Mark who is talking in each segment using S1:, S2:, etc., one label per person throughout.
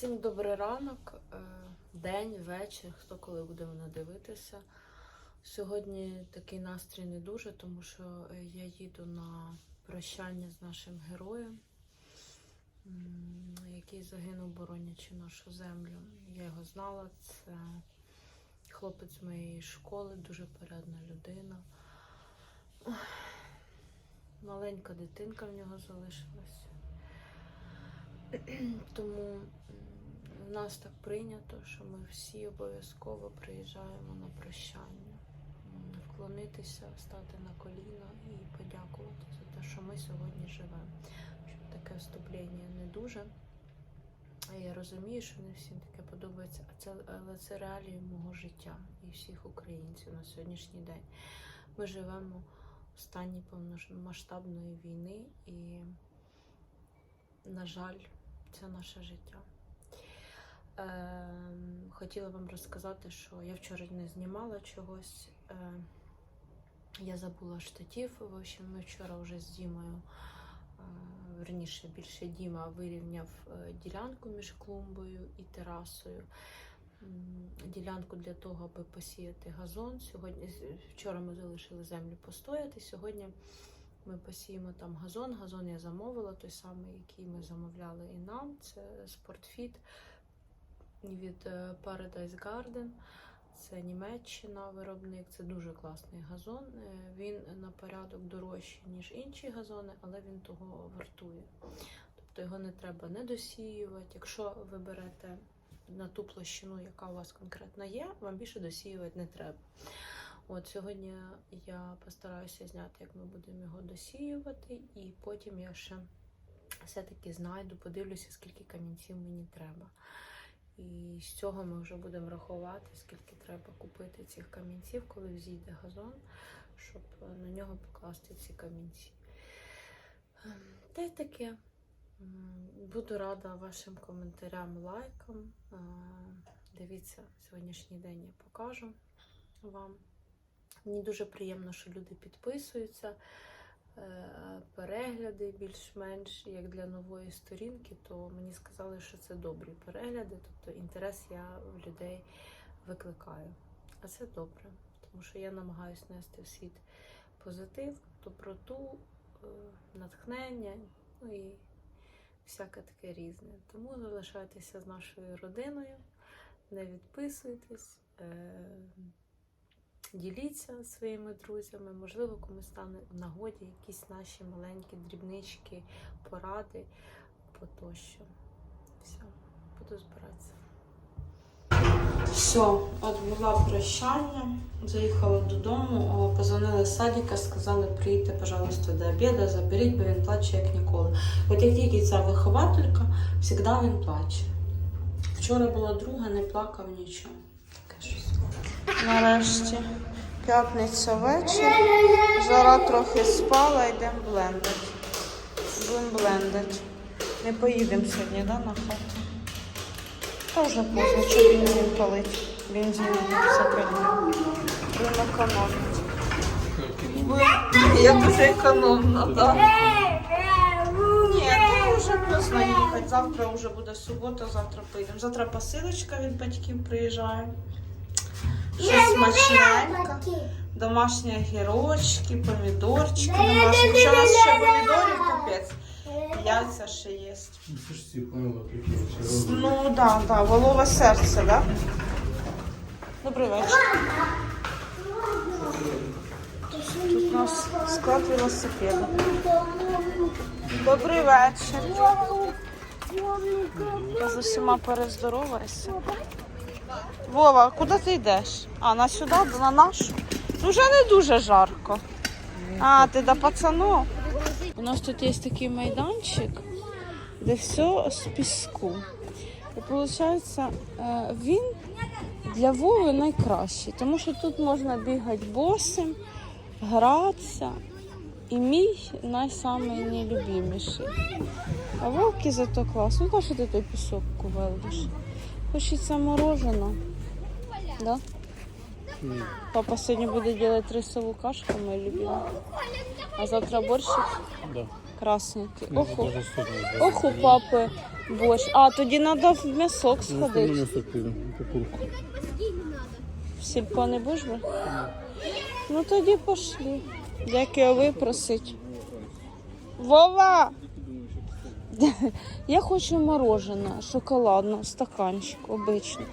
S1: Всім добрий ранок, е, день, вечір, хто коли буде мене дивитися. Сьогодні такий настрій не дуже, тому що е, я їду на прощання з нашим героєм, який загинув, боронячи нашу землю. Я його знала. Це хлопець моєї школи, дуже порядна людина. Маленька дитинка в нього залишилась. Тому нас так прийнято, що ми всі обов'язково приїжджаємо на прощання, вклонитися, стати на коліна і подякувати за те, що ми сьогодні живемо. Щоб таке вступлення не дуже. Я розумію, що не всім таке подобається, а це, але це реалії мого життя і всіх українців на сьогоднішній день. Ми живемо в стані повномасштабної війни і, на жаль, це наше життя. Ем, хотіла вам розказати, що я вчора не знімала чогось. Е, я забула штатів. В общем, ми вчора вже з Дімою, е, верніше більше Діма вирівняв е, ділянку між клумбою і терасою. Ділянку для того, аби посіяти газон. Сьогодні вчора ми залишили землю постояти. Сьогодні ми посіємо там газон. Газон я замовила, той самий, який ми замовляли і нам. Це Спортфіт від е, Paradise Garden. Це Німеччина виробник, це дуже класний газон. Е, Він на порядок дорожчий, ніж інші газони, але він того вартує. Тобто його не треба не досіювати. Якщо ви берете на ту площину, яка у вас конкретно є, вам більше досіювати не треба. От сьогодні я постараюся зняти, як ми будемо його досіювати, і потім я ще все-таки знайду, подивлюся, скільки камінців мені треба. І з цього ми вже будемо рахувати, скільки треба купити цих камінців, коли взійде газон, щоб на нього покласти ці камінці. Ем, Та й таке. Буду рада вашим коментарям, лайкам. Е, Дивіться, сьогоднішній день я покажу вам. Мені дуже приємно, що люди підписуються. Е, Перегляди більш-менш як для нової сторінки, то мені сказали, що це добрі перегляди, тобто інтерес я в людей викликаю. А це добре, тому що я намагаюся нести в світ позитив, доброту, е, натхнення, ну і всяке таке різне. Тому залишайтеся з нашою родиною, не відписуйтесь. Діліться своїми друзями, можливо, комусь стане в нагоді якісь наші маленькі дрібнички, поради по тощо. Все, буду збиратися. Все, от була прощання, заїхала додому, позвонили з садика, сказали, приїдьте, пожалуйста, до обіду, заберіть, бо він плаче як ніколи. От як тільки ця вихователька, завжди він плаче. Вчора була друга, не плакав нічого. Нарешті п'ятниця вечір. Жара трохи спала, йдемо блендити. Будемо блендити. Не поїдемо сьогодні, да, на хату? Та вже поздно, що бензин палить. Бензин закрили. Будемо економити. Я дуже економна, так. Ні, ну вже поздно їхати. Завтра вже буде субота, завтра поїдемо. Завтра посилочка від батьків приїжджає. Щось смачненьке. Домашні огірочки, помідорчики домашні. У нас ще помідорів капець. Яйця ще є.
S2: Ну, червоні.
S1: Ну так, да, да, волове серце, да? Добрий вечір. Тут у нас склад велосипеда. Добрий вечір. Я з усіма перездороваюся. Вова, куди ти йдеш? А, на сюди, на нашу? Ну, вже не дуже жарко. А, ти до пацану? У нас тут є такий майданчик, де все з піску. І виходить, він для Вови найкращий, тому що тут можна бігати босим, гратися. І мій найсамий нелюбіміший. А вовки зато клас. Ну, та що ти той пісок кувелдиш? Хочеться мороженого. Да?
S2: Ні.
S1: Папа сьогодні буде робити рисову кашку, моя любима. А завтра борщик.
S2: Да.
S1: красненький. Ох, у- ох у папи борщ. А, тоді треба в м'ясок сходити. В сільпо не будеш брати? Ну тоді пошли. Як його випросить. Вова! Я хочу мороженое, шоколадне, стаканчик обичний.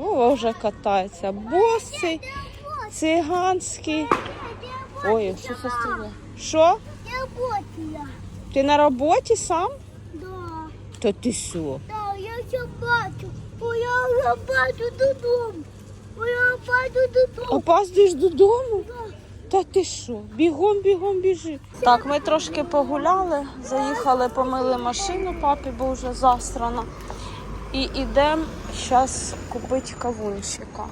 S1: Вова вже катається. Босий, циганський. Ой, що це стріляє? Що? Ти на роботі сам?
S3: Да.
S1: Та ти що?
S3: Да, я все бачу. Бо я вже бачу додому. Бо я бачу додому.
S1: Опаздуєш додому?
S3: Да.
S1: Та ти що? Бігом, бігом біжи. Так, ми трошки погуляли, заїхали, помили машину папі, бо вже засрана. І йдемо зараз купити кавунчика.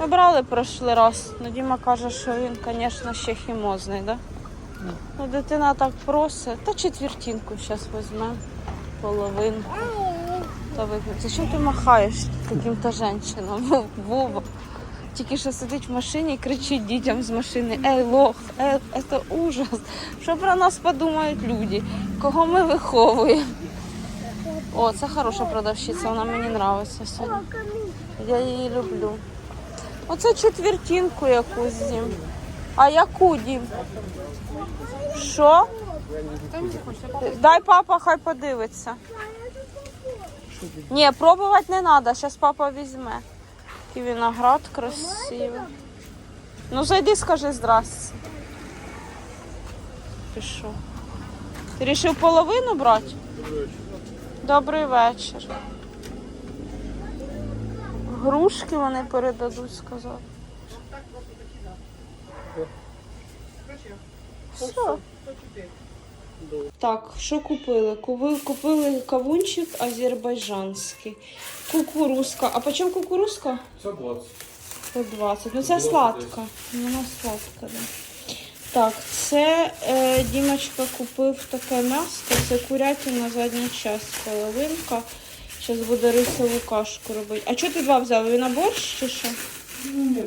S1: Ми брали пройшли раз. Ну, Діма каже, що він, звісно, ще хімозний, да? Ну, дитина так просить. Та четвертинку зараз візьмемо, половинку. Та. Зачем ти махаєш таким-то жінкам? Вова. Тільки що сидить в машині і кричить дітям з машини: Ей, лох, ей, це ужас. Що про нас подумають люди? Кого ми виховуємо? О, це хороша продавщиця, вона мені подобається сьогодні. Я її люблю. Оце четвертинку якусь з'їм. А яку дім? Що? Дай папа хай подивиться. Ні, пробувати не треба, зараз папа візьме. Який виноград красивий. Ну зайди, скажи здрасте. Ти? Ти вирішив половину брати? Добрий вечір. Грушки вони передадуть, сказав. Все. Так, що купили? Купили, купили кавунчик азербайджанський. Кукурузка. А по чому кукурузка?
S2: Це 20.
S1: По 20. Ну це сладка. Вона сладка, да. Так, це е, Дімочка купив таке м'ясо, це курятина задня часть, половинка. Зараз буде рисову кашку робити. А чого ти два взяв? Він на борщ чи що?
S2: Ну.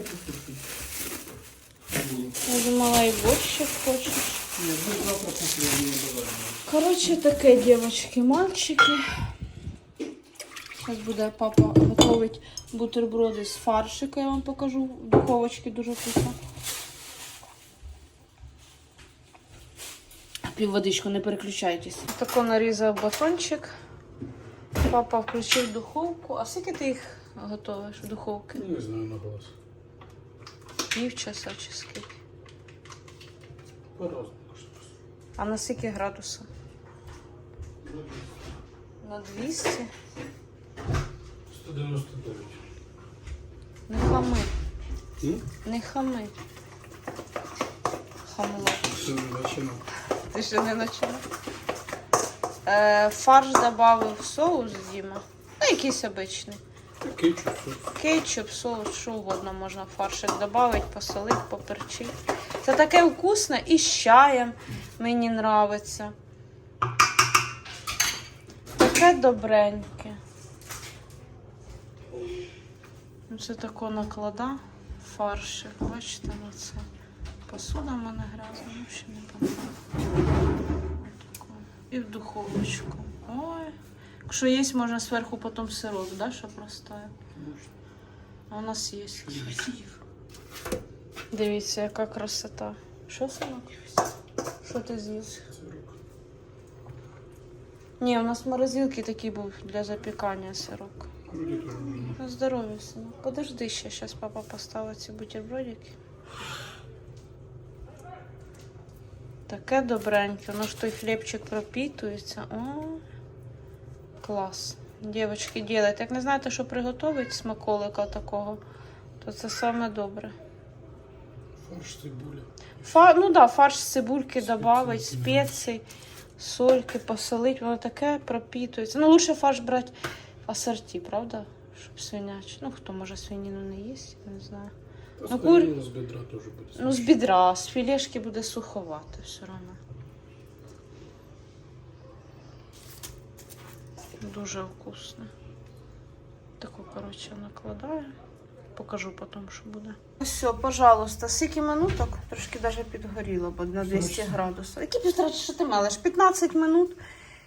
S1: Я думала, і борщик хочеш.
S2: Ні, ми завтра.
S1: Коротше, таке, дівчатки, мальчики. Зараз буде папа готувати бутерброди з фаршика, я вам покажу. В духовочці дуже вкусно. Пів водичку, не переключайтесь. Тако нарізав батончик. Папа включив духовку. А скільки ти їх готуєш в духовці?
S2: Не знаю на голос.
S1: Пів часа чи скільки?
S2: По-разному.
S1: А на скільки градусів? На 200?
S2: 199.
S1: Не хами.
S2: М?
S1: Не хами. Хамло.
S2: Все, не починав.
S1: Ти ще не почав? Е, фарш додав в соус Діма. Ну, якийсь обичний.
S2: Кетчуп, соус.
S1: Кетчуп, соус, що угодно можна фаршик додати, посолити, поперчити. Це таке вкусне і з чаєм мені подобається. Таке добреньке. Ну, Це тако наклада фаршик. Бачите, ну це посуда в мене грязна, ну ще не пам'ятаю. І в духовочку. Ой. Якщо є, можна зверху потім сирок, да, щоб розтаяв. А у нас є. Дивіться, яка красота. Що синок? Що ти з'їв? Ні, у нас в морозилці такий був для запікання сирок. Здоров'я, синок. Подожди ще, зараз папа поставить ці бутербродики. Таке добреньке, воно ж той хлібчик пропітується. О, клас. Дівчатки, ділять. Як не знаєте, що приготувати смаколика такого, то це саме добре.
S2: Фарш цибуля.
S1: Фа, ну да, фарш з цибульки додавить, спеції, сольки, посолить, воно таке пропітується. Ну, лучше фарш брати асорті, правда? Щоб свинячий. Ну, хто може свинину не їсть, не знаю. Ну, кур-
S2: з бедра теж буде.
S1: Ну, з бідра, з філешки буде суховато все одно. Дуже вкусно. Таку, коротше, накладаю. Покажу потім, що буде. Все, пожалуйста, скільки минуток, трошки навіть підгоріло, бо на 200
S2: Точно.
S1: градусів. Які півтора, що ти мелиш? 15 минут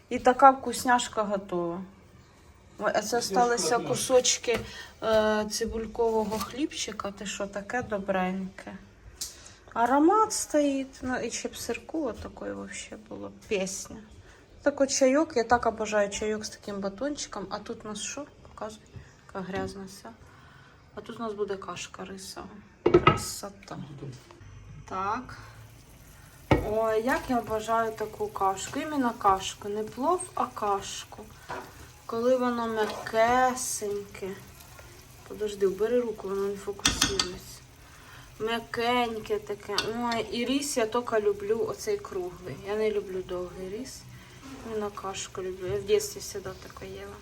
S1: і така вкусняшка готова. Ой, А це
S2: вкусняшка.
S1: кусочки е, цибулькового хлібчика. Ти що, таке добреньке. Аромат стоїть. Ну і ще б сирку отакої взагалі було. Пісня. Такий чайок, я так обожаю чайок з таким батончиком. А тут у нас що? Показуй, яка грязна вся. А тут у нас буде кашка рисова. Красота. Так. Ой, як я бажаю таку кашку. Іменно кашку. Не плов, а кашку. Коли воно м'якесеньке. Подожди, бери руку, воно не фокусується. М'якеньке таке. Ой, і ріс я тільки люблю оцей круглий. Я не люблю довгий ріс. Іменно кашку люблю. Я в дитинстві завжди таке їла.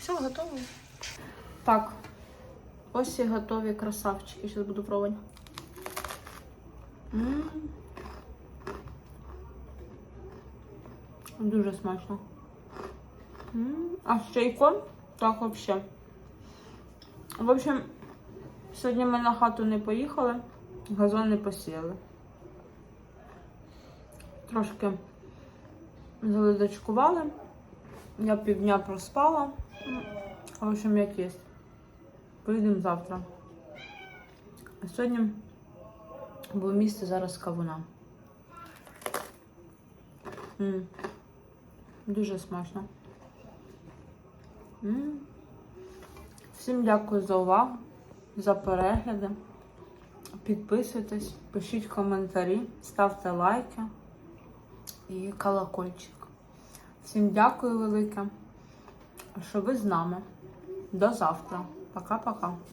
S1: Все, готово. Так. Ось і готові красавчики. Зараз буду пробувати. Дуже смачно. А з чайком? Так вообще. В общем, сьогодні ми на хату не поїхали, газон не посіяли. Трошки заледачкували. Я півдня проспала. В общем, як є. Поїдемо завтра. А сьогодні було місце зараз кавуна. Дуже смачно. Всім дякую за увагу, за перегляди. Підписуйтесь, пишіть коментарі, ставте лайки і колокольчик. Всім дякую велике, що ви з нами. До завтра. Пока-пока.